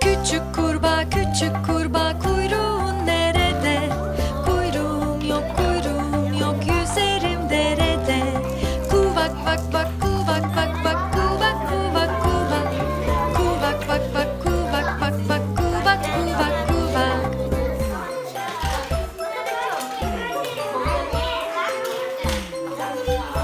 Küçük kurbağa küçük kurbağa. Kuvak bak bak kuvak bak bak kuvak kuvak kuvak. Küçük kurbağa küçük